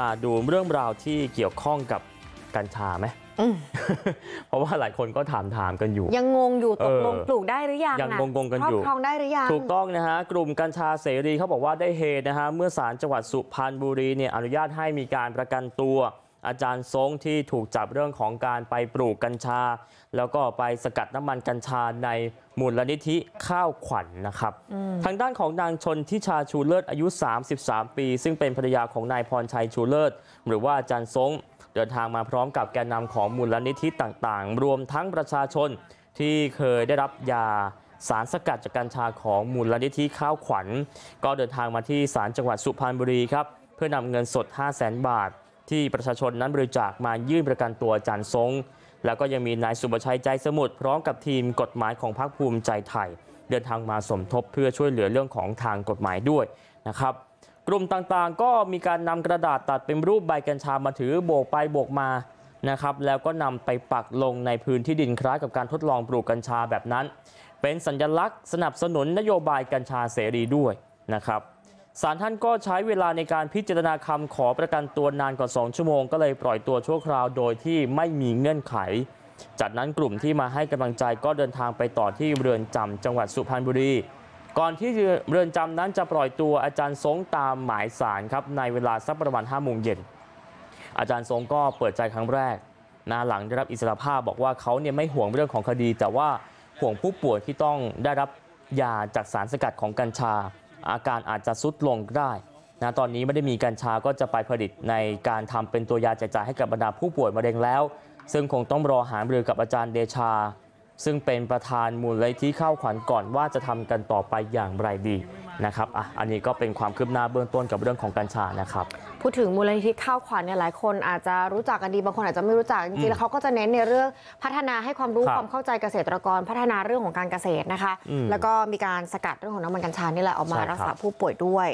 มาดูเรื่องราวที่เกี่ยวข้องกับกัญชาไหมอืมเพราะว่าหลายคนก็ถามถามๆกันอยู่ ยังงงอยู่ตกลงเออปลูกได้หรือยังยังนะงงๆกันครออยู่บครองได้หรือยังถูกต้องนะฮะกลุ่มกัญชาเสรีเขาบอกว่าได้เหตุนะฮะเมื่อศาลจังหวัดสุพรรณบุรีเนี่ยอนุญาตให้มีการประกันตัว อาจารย์ทรงที่ถูกจับเรื่องของการไปปลูกกัญชา แล้วก็ไปสกัดน้ำมันกัญชาในมูลนิธิข้าวขวัญนนะครับ ทางด้านของนางชนทิชาชูเลิศอายุ 33 ปี ซึ่งเป็นภรรยาของนายพรชัยชูเลิศหรือว่าอาจารย์ทรงเดินทางมาพร้อมกับแกนนำของมูลนิธิต่างๆ รวมทั้งประชาชนที่เคยได้รับยาสารสกัดจากกัญชาของมูลนิธิข้าวขวัญ ก็เดินทางมาที่ศาลจังหวัดสุพรรณบุรีครับ เพื่อนำเงินสด 5 0 0แสนบาท ที่ประชาชนนั้นบริจาคมายื่นประกันตัวอาจารย์ทรงแล้วก็ยังมีนายสุบชัยใจสมุทรพร้อมกับทีมกฎหมายของพรรคภูมิใจไทย เดินทางมาสมทบเพื่อช่วยเหลือเรื่องของทางกฎหมายด้วยนะครับกลุ่มต่างๆ ก็มีการนำกระดาษตัดเป็นรูปใบกัญชามาถือโบกไปโบกมานะครับแล้วก็นำไปปักลงในพื้นที่ดินคล้ายกับการทดลองปลูกกัญชาแบบนั้น เป็นสัญลักษณ์สนับสนุนนโยบายกัญชาเสรีด้วยนะครับ ศาลท่านก็ใช้เวลาในการพิจารณาคำขอประกันตัวนานกว่า2ชั่วโมงก็เลยปล่อยตัวชั่วคราวโดยที่ไม่มีเงื่อนไข จากนั้นกลุ่มที่มาให้กำลังใจก็เดินทางไปต่อที่เรือนจำจังหวัดสุพรรณบุรี ก่อนที่เรือนจำนั้นจะปล่อยตัวอาจารย์ทรงตามหมายสารครับในเวลาสักประมาณ5โมงเย็นอาจารย์ทรงก็เปิดใจครั้งแรกนะหลังได้รับอิสรภาพบอกว่าเขาเนี่ยไม่ห่วงเรื่องของคดี แต่ว่าห่วงผู้ป่วยที่ต้องได้รับยาจากสารสกัดของกัญชา อาการอาจจะซุดลงได้นะตอนนี้ไม่ได้มีกัญชาก็จะไปผลิตในการทำเป็นตัวยาแจกจ่ายให้กับบรรดาผู้ป่วยมะเร็งแล้ว ซึ่งคงต้องรอหามรือกับอาจารย์เดชา ซึ่งเป็นประธานมูลนิธิข้าวขวัญก่อนว่าจะทำกันต่อไปอย่างไรดี นะครับอะอันนี้ก็เป็นความคืบหน้าเบื้องต้นกับเรื่องของกัญชานะครับพูดถึงมูลนิธิข้าวขวัญเนี่ยหลายคนอาจจะรู้จักกันดีบางคนอาจจะไม่รู้จักจริงๆแล้วเขาก็จะเน้นในเรื่องพัฒนาให้ความรู้ครับความเข้าใจเกษตรกร พัฒนาเรื่องของการเกษตรนะคะอืมแล้วก็มีการสกัดเรื่องของน้ำมันกัญชานี่แหละออกมาใช่ครับรักษาผู้ป่วยด้วย